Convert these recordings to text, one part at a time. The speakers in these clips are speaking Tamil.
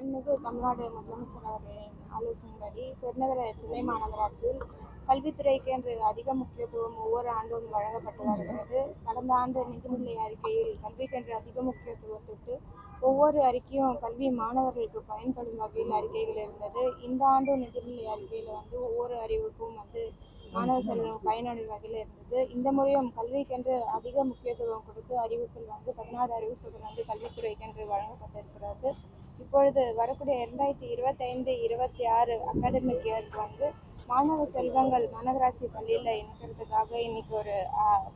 மாண்புமிகு தமிழ்நாடு முதலமைச்சர் அவர்களின் ஆலோசனைப்படி பெருநகர சென்னை மாநகராட்சியில் கல்வித்துறைக்கு என்று அதிக முக்கியத்துவம் ஒவ்வொரு ஆண்டும் வழங்கப்பட்டு வருகிறது கடந்த ஆண்டு நிதிநிலை அறிக்கையில் கல்விக்கென்று அதிக முக்கியத்துவம் தொட்டு ஒவ்வொரு அறிக்கையும் கல்வி மாணவர்களுக்கு பயன்படும் வகையில் அறிக்கைகள் இருந்தது. இந்த ஆண்டு நிதிநிலை அறிக்கையில் வந்து ஒவ்வொரு அறிவுக்கும் வந்து மாணவ செல்வம் பயனடையும் வகையில் இருந்தது. இந்த முறையும் கல்விக்கென்று அதிக முக்கியத்துவம் கொடுத்து அறிவிப்பில் வந்து பதினாறு அறிவிப்புகள் வந்து கல்வித்துறைக்கென்று வழங்கப்பட்டிருக்கிறது. இப்பொழுது வரக்கூடிய இரண்டாயிரத்தி இருபத்தைந்து இருபத்தி ஆறு அகாடமிக் இயருக்கு வந்து மாணவ செல்வங்கள் மாநகராட்சி பள்ளியில் இணைக்கிறதுக்காக இன்னைக்கு ஒரு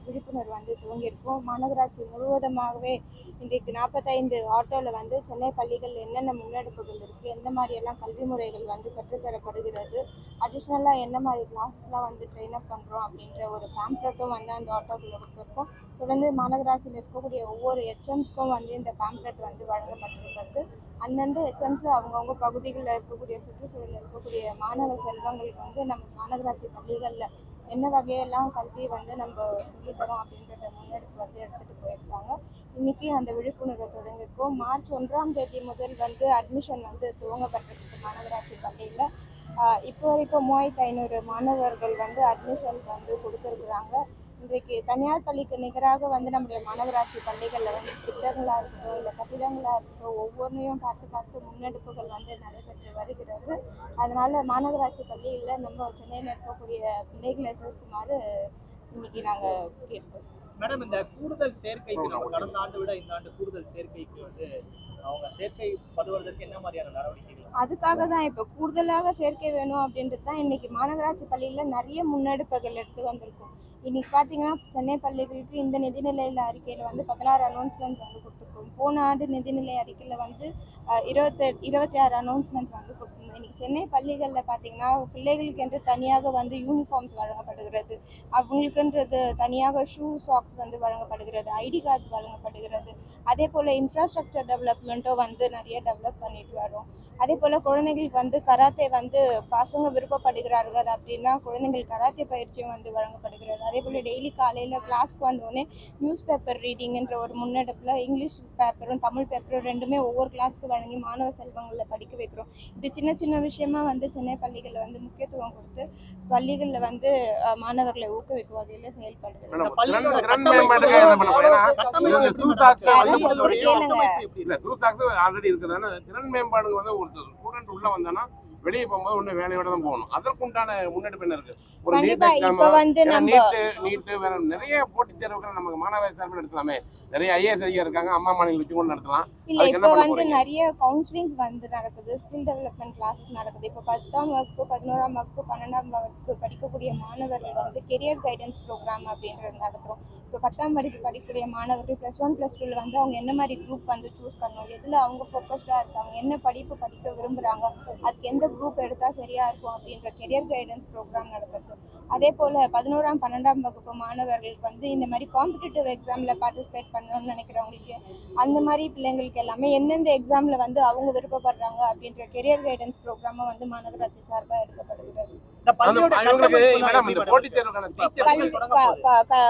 விழிப்புணர்வு வந்து துவங்கியிருக்கோம். மாநகராட்சி முழுவதுமாகவே இன்றைக்கு நாற்பத்தைந்து ஆட்டோவில் வந்து சென்னை பள்ளிகள் என்னென்ன முன்னெடுப்புகள் இருக்குது எந்த மாதிரியெல்லாம் கல்வி முறைகள் வந்து கற்றுத்தரப்படுகிறது அடிஷ்னலாக என்ன மாதிரி கிளாஸஸ்லாம் வந்து ட்ரெயின் அப் பண்ணுறோம் அப்படின்ற ஒரு பேம்ப்ளெட்டும் வந்து அந்த ஆட்டோக்குள்ளே கொடுத்துருக்கோம். தொடர்ந்து மாநகராட்சியில் இருக்கக்கூடிய ஒவ்வொரு ஹெச்எம்ஸ்க்கும் வந்து இந்த பேம்ப்ளெட் வந்து வழங்கப்பட்டிருக்கிறது. அந்தந்த ஹெச்எம்ஸ் அவங்கவுங்க பகுதிகளில் இருக்கக்கூடிய சுற்றுச்சூழலில் இருக்கக்கூடிய மாணவ செல்வங்களுக்கு வந்து நம்ம மாநகராட்சி பள்ளிகளில் என்ன வகையெல்லாம் கல்வி வந்து நம்ம சொல்லித்தரோம் அப்படின்றத முன்னெடுப்பு வந்து எடுத்துகிட்டு போயிருக்காங்க. இன்னைக்கு அந்த விழிப்புணர்வை தொடங்கியிருக்கோம். மார்ச் ஒன்றாம் தேதி முதல் வந்து அட்மிஷன் வந்து துவங்கப்பட்டிருக்கு மாநகராட்சி பள்ளியில். இப்போ வரைக்கும் மூவாயிரத்து ஐநூறு மாணவர்கள் வந்து அட்மிஷன் வந்து கொடுத்துருக்குறாங்க. இன்றைக்கு தனியார் பள்ளிக்கு நிகராக வந்து நம்முடைய மாநகராட்சி பள்ளிகளில் வந்து திட்டங்களாக இருக்கட்டும் இல்லை கட்டிடங்களாக இருக்கட்டும் ஒவ்வொன்றையும் பார்த்து பார்த்து முன்னெடுப்புகள் வந்து நடைபெற்று வருகிறது. அதனால மாநகராட்சி பள்ளியில் நம்ம சென்னையில் இருக்கக்கூடிய பிள்ளைகளை சேர்க்குமாறு இன்னைக்கு நாங்கள் கேட்போம். மேடம் இந்த கூடுதல் சேர்க்கைக்கு நம்ம கடந்த ஆண்டு விட இந்த ஆண்டு கூடுதல் சேர்க்கைக்கு வந்து அவங்க சேர்க்கை பதுவதற்கு என்ன மாதிரியான நடவடிக்கைகள்? அதுக்காக தான் இப்போ கூடுதலாக சேர்க்கை வேணும் அப்படின்றது தான் இன்னைக்கு மாநகராட்சி பள்ளியில் நிறைய முன்னெடுப்புகள் எடுத்து வந்திருக்கோம். இன்னைக்கு பார்த்தீங்கன்னா சென்னை பள்ளிகளுக்கு இந்த நிதிநிலையில் அறிக்கையில் வந்து பதினாறு அனௌன்ஸ்மெண்ட்ஸ் வந்து கொடுத்துருக்கோம். போன ஆண்டு நிதிநிலை அறிக்கையில் வந்து இருபத்தி இருபத்தி ஆறு அனௌன்ஸ்மெண்ட்ஸ் வந்து கொடுத்துருக்கோம். இன்னைக்கு சென்னை பள்ளிகளில் பார்த்தீங்கன்னா பிள்ளைகளுக்கு என்று தனியாக வந்து யூனிஃபார்ம்ஸ் வழங்கப்படுகிறது. அவங்களுக்குன்றது தனியாக ஷூ சாக்ஸ் வந்து வழங்கப்படுகிறது ஐடி கார்ட்ஸ் வழங்கப்படுகிறது. அதே போல் இன்ஃப்ராஸ்ட்ரக்சர் டெவலப்மெண்ட்டும் வந்து நிறைய டெவலப் பண்ணிட்டு வரோம் அதே போல் குழந்தைங்களுக்கு வந்து கராத்தே வந்து பசங்க விருப்பப்படுகிறார்கள் அப்படின்னா குழந்தைங்களுக்கு கராத்தே பயிற்சியும் வந்து வழங்கப்படுகிறது. அதே போல் டெய்லி காலையில் கிளாஸ்க்கு வந்தோடனே நியூஸ் பேப்பர் ரீடிங்ன்ற ஒரு முன்னெடுப்பில் இங்கிலீஷ் பேப்பரும் தமிழ் பேப்பரும் ரெண்டுமே ஒவ்வொரு கிளாஸ்க்கு வழங்கி மாணவ செல்வங்களை படிக்க வைக்கிறோம். இது சின்ன சின்ன விஷயமா வந்து சென்னை பள்ளிகளில் வந்து முக்கியத்துவம் கொடுத்து பள்ளிகளில் வந்து மாணவர்களை ஊக்குவிக்கும் வகையில் செயல்படுது. ஆல்ரெடி இருக்குதுன்னா திறன் மேம்பாடுங்க வந்து ஒரு ஸ்டூடெண்ட் உள்ள வந்தானா வெளியே போகும்போது ஒண்ணு வேலையோட தான் போகணும். அதற்குண்டான முன்னெடுப்பு என்ன இருக்கு? ஒரு நீட் கண்டிப்பா எக்ஸாம் இப்ப வந்து நம்ம நீட்டு நீட்டு வேற நிறைய போட்டித் தேர்வுகள் நமக்கு மாணவர் சார்பில் நடத்தலாமே நிறைய ஐஏஎஸ் ஐயா இருக்காங்க அம்மா மாநில வச்சு கூட நடத்தலாம். இல்ல இப்போ வந்து? நிறைய கவுன்சிலிங் வந்து நடக்குது ஸ்கில் டெவலப்மெண்ட் கிளாஸஸ் நடக்குது. இப்போ பத்தாம் வகுப்பு பதினோராம் வகுப்பு பன்னெண்டாம் வகுப்பு படிக்கக்கூடிய மாணவர்கள் வந்து கெரியர் கைடன்ஸ் ப்ரோக்ராம் அப்படின்றது நடத்துகிறோம் இப்போ பத்தாம் படிப்பு படிக்கக்கூடிய மாணவர்கள் ப்ளஸ் ஒன் ப்ளஸ் டூவில் வந்து அவங்க என்ன மாதிரி குரூப் வந்து சூஸ் பண்ணணும்? எதில் அவங்க ஃபோக்கஸ்டாக இருக்காங்க? என்ன படிப்பு படிக்க விரும்புகிறாங்க அதுக்கு எந்த குரூப் எடுத்தால் சரியாக இருக்கும்? அப்படின்ற கெரியர் கைடன்ஸ் ப்ரோக்ராம் நடக்கிறது அதே போல் பதினோராம் பன்னெண்டாம் வகுப்பு மாணவர்களுக்கு வந்து இந்த மாதிரி காம்படிட்டிவ் எக்ஸாமில் பார்ட்டிசிபேட் பண்ணணும்னு நினைக்கிறவங்களுக்கு அந்த மாதிரி பிள்ளைங்களுக்கு எல்லாமே எந்தெந்த எக்ஸாமில் வந்து அவங்க விருப்பப்படுறாங்க? அப்படின்ற கெரியர் கைடன்ஸ் ப்ரோக்ராமும் வந்து மாநகராட்சி சார்பாக எடுக்கப்படுகிறது.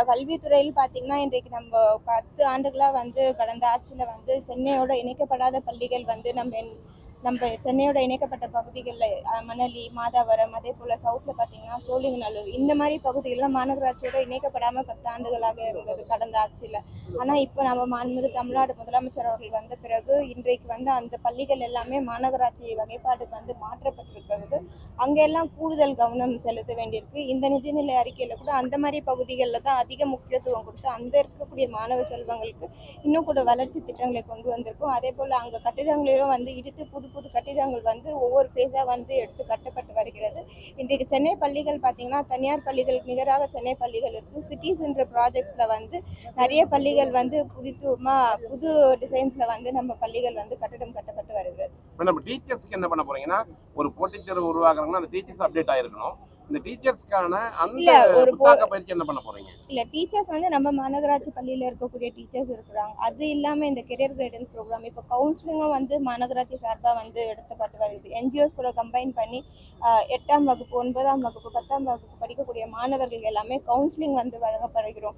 கல்வித்துறையில் பார்த்தீங்கன்னா இன்றைக்கு நம்ம பத்து ஆண்டுகளாக வந்து கடந்த ஆட்சியில் வந்து சென்னையோட இணைக்கப்படாத பள்ளிகள் வந்து நம்ம நம்ம சென்னையோட இணைக்கப்பட்ட பகுதிகளில் மணலி மாதாவரம் அதே போல் சவுத்தில் பார்த்தீங்கன்னா சோழிங்கநல்லூர் இந்த மாதிரி பகுதிகளெலாம் மாநகராட்சியோட இணைக்கப்படாமல் பத்தாண்டுகளாக இருந்தது கடந்த ஆட்சியில். ஆனால் இப்போ நம்ம மாண்புமிகு தமிழ்நாடு முதலமைச்சர் அவர்கள் வந்த பிறகு இன்றைக்கு வந்து அந்த பள்ளிகள் எல்லாமே மாநகராட்சி வகைப்பாட்டுக்கு வந்து மாற்றப்பட்டிருக்கிறது. அங்கெல்லாம் கூடுதல் கவனம் செலுத்த வேண்டியிருக்கு. இந்த நிதிநிலை அறிக்கையில் கூட அந்த மாதிரி பகுதிகளில் தான் அதிக முக்கியத்துவம் கொடுத்து அந்த இருக்கக்கூடிய மாணவ செல்வங்களுக்கு இன்னும் கூட வளர்ச்சி திட்டங்களை கொண்டு வந்திருக்கும். அதே போல் அங்கே கட்டிடங்களிலும் வந்து இடித்து புது புது கட்டிடங்கள் வந்து ஒவ்வொரு ஃபேஸாக வந்து எடுத்து கட்டப்பட்டு வருகிறது. இன்றைக்கு சென்னை பள்ளிகள் பார்த்தீங்கன்னா தனியார் பள்ளிகளுக்கு நிகராக சென்னை பள்ளிகள் இருக்குது சிட்டிஸ் என்ற ப்ராஜெக்ட்ஸில் வந்து நிறைய பள்ளிகள் வந்து புதித்துவமாக புது டிசைன்ஸில் வந்து நம்ம பள்ளிகள் வந்து கட்டடம் கட்டப்பட்டு வருகிறது. நம்ம டீச்சர்ஸ்க்கு என்ன பண்ண போறீங்கன்னா ஒரு போட்டித் தேர்வு உருவாக்குறாங்கன்னா அந்த டீச்சர்ஸ் அப்டேட் ஆகிருக்கணும் இந்த டீச்சர்ஸ்க்கான அந்த ஒரு பயிற்சி என்ன பண்ண போறீங்க? இல்ல டீச்சர்ஸ் வந்து நம்ம மாநகராட்சி பள்ளியில இருக்கக்கூடிய டீச்சர்ஸ் இருக்கிறாங்க. அது இல்லாம இந்த கெரியர் கைடன்ஸ் ப்ரோக்ராம் இப்போ கவுன்சிலிங்கும் வந்து மாநகராட்சி சார்பா வந்து எடுத்துப்பட்டு வருது. என்ஜிஓஸ் கூட கம்பைன் பண்ணி எட்டாம் வகுப்பு ஒன்பதாம் வகுப்பு பத்தாம் வகுப்பு படிக்கக்கூடிய மாணவர்கள் எல்லாமே கவுன்சிலிங் வந்து வழங்கப்படுகிறோம்.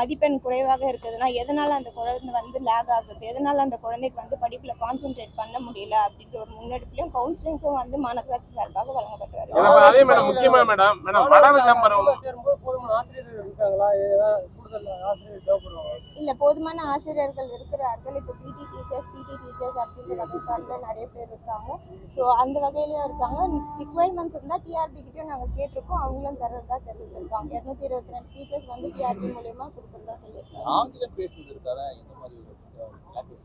மதிப்பெண் குறைவாக இருக்குதுன்னா எதனால அந்த குழந்தை வந்து லேக் ஆகுது? எதனால அந்த குழந்தைக்கு வந்து படிப்புல கான்சென்ட்ரேட் பண்ண முடியல அப்படின்ற ஒரு முன்னெடுப்புலையும் கவுன்சிலிங்ஸும் வந்து மாநகராட்சி சார்பாக வழங்கப்பட்டு அதே மேடம் முக்கியமா மேடம் மேடம் ஆசிரியர்கள் இல்ல போதுமான ஆசிரியர்கள் இருக்கிறார்கள். இப்போ பிடி டீச்சர்ஸ் அப்படின்ற வகைப்பாடுல நிறைய பேர் இருக்காங்க. ஸோ அந்த வகையிலயும் இருக்காங்க. ரிக்குவயர்மெண்ட்ஸ் இருந்தால் டிஆர்பி கிட்டயும் நாங்கள் கேட்டிருக்கோம். அவங்களும் தர்றதா தெரிவிச்சிருக்காங்க இரநூத்தி இருபத்தி ரெண்டு டீச்சர்ஸ் வந்து டிஆர்பி மூலியமா கொடுக்குறதா சொல்லியிருக்காங்க. ஆங்கிலம் பேசுவதற்கான இந்த மாதிரி கிளாஸஸ்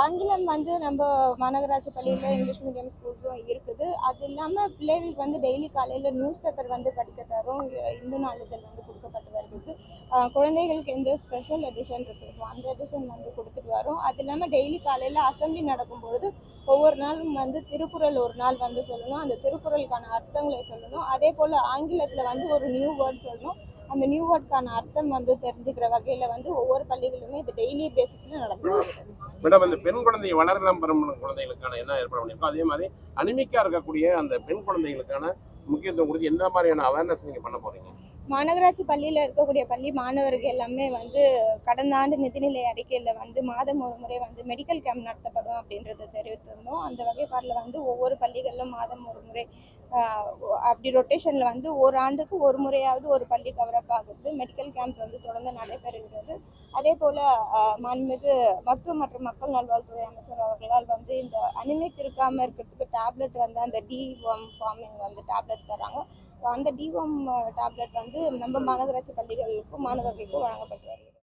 ஆங்கிலம் வந்து நம்ம மாநகராட்சி பள்ளியில் இங்கிலீஷ் மீடியம் ஸ்கூல்ஸும் இருக்குது. அது இல்லாமல் பிள்ளைகளுக்கு வந்து டெய்லி காலையில் நியூஸ் பேப்பர் வந்து படிக்க தரும். இந்து நாளிதழ் வந்து ஆஹ் குழந்தைகளுக்கு எந்த ஸ்பெஷல் எடிஷன் இருக்குது ஸோ அந்த எடிஷன் வந்து கொடுத்துட்டு வரோம். அது இல்லாமல் டெய்லி காலையில் அசம்பிளி நடக்கும்பொழுது ஒவ்வொரு நாளும் வந்து திருக்குறள் ஒரு நாள் வந்து சொல்லணும். அந்த திருக்குறளுக்கான அர்த்தங்களை சொல்லணும். அதே போல் ஆங்கிலத்தில் வந்து ஒரு நியூ வேர்ட் சொல்லணும். அந்த நியூ வேர்ட்கான அர்த்தம் வந்து தெரிஞ்சுக்கிற வகையில் வந்து ஒவ்வொரு பள்ளிகளுமே இது டெய்லி பேசிஸில் நடக்கும் மேடம் இந்த பெண் குழந்தை வளர பெறும் குழந்தைகளுக்கான என்ன ஏற்பாடு பண்ணியிருக்கோம்? அதே மாதிரி அனிமிக்காக இருக்கக்கூடிய அந்த பெண் குழந்தைகளுக்கான முக்கியத்துவம் கொடுத்து எந்த மாதிரியான அவேர்னஸ் நீங்கள் பண்ண போகிறீங்க மாநகராட்சி பள்ளியில் இருக்கக்கூடிய பள்ளி மாணவர்கள் எல்லாமே வந்து கடந்த ஆண்டு நிதிநிலை அறிக்கையில் வந்து மாதம் ஒரு முறை வந்து மெடிக்கல் கேம்ப் நடத்தப்படும் அப்படின்றத தெரிவித்திருந்தோம். அந்த வகைப்பாடில் வந்து ஒவ்வொரு பள்ளிகளிலும் மாதம் ஒரு முறை அப்படி ரொட்டேஷனில் வந்து ஒரு ஆண்டுக்கு ஒரு முறையாவது ஒரு பள்ளி கவரப் ஆகுது. மெடிக்கல் கேம்ப்ஸ் வந்து தொடர்ந்து நடைபெறுகிறது. அதே போல் மாண்புமிகு மருத்துவ மற்றும் மக்கள் நல்வாழ்வுத்துறை அமைச்சர் அவர்களால் வந்து இந்த அனிமிக் இருக்காமல் இருக்கிறதுக்கு டேப்லெட் வந்து அந்த டி ஃபார்மிங் வந்து டேப்லெட் தராங்க. அந்த டிஓம் டேப்லெட் வந்து நம்ம மாநகராட்சி பள்ளிகளுக்கும் மாணவர்களுக்கும் வழங்கப்பட்டு வருகிறது.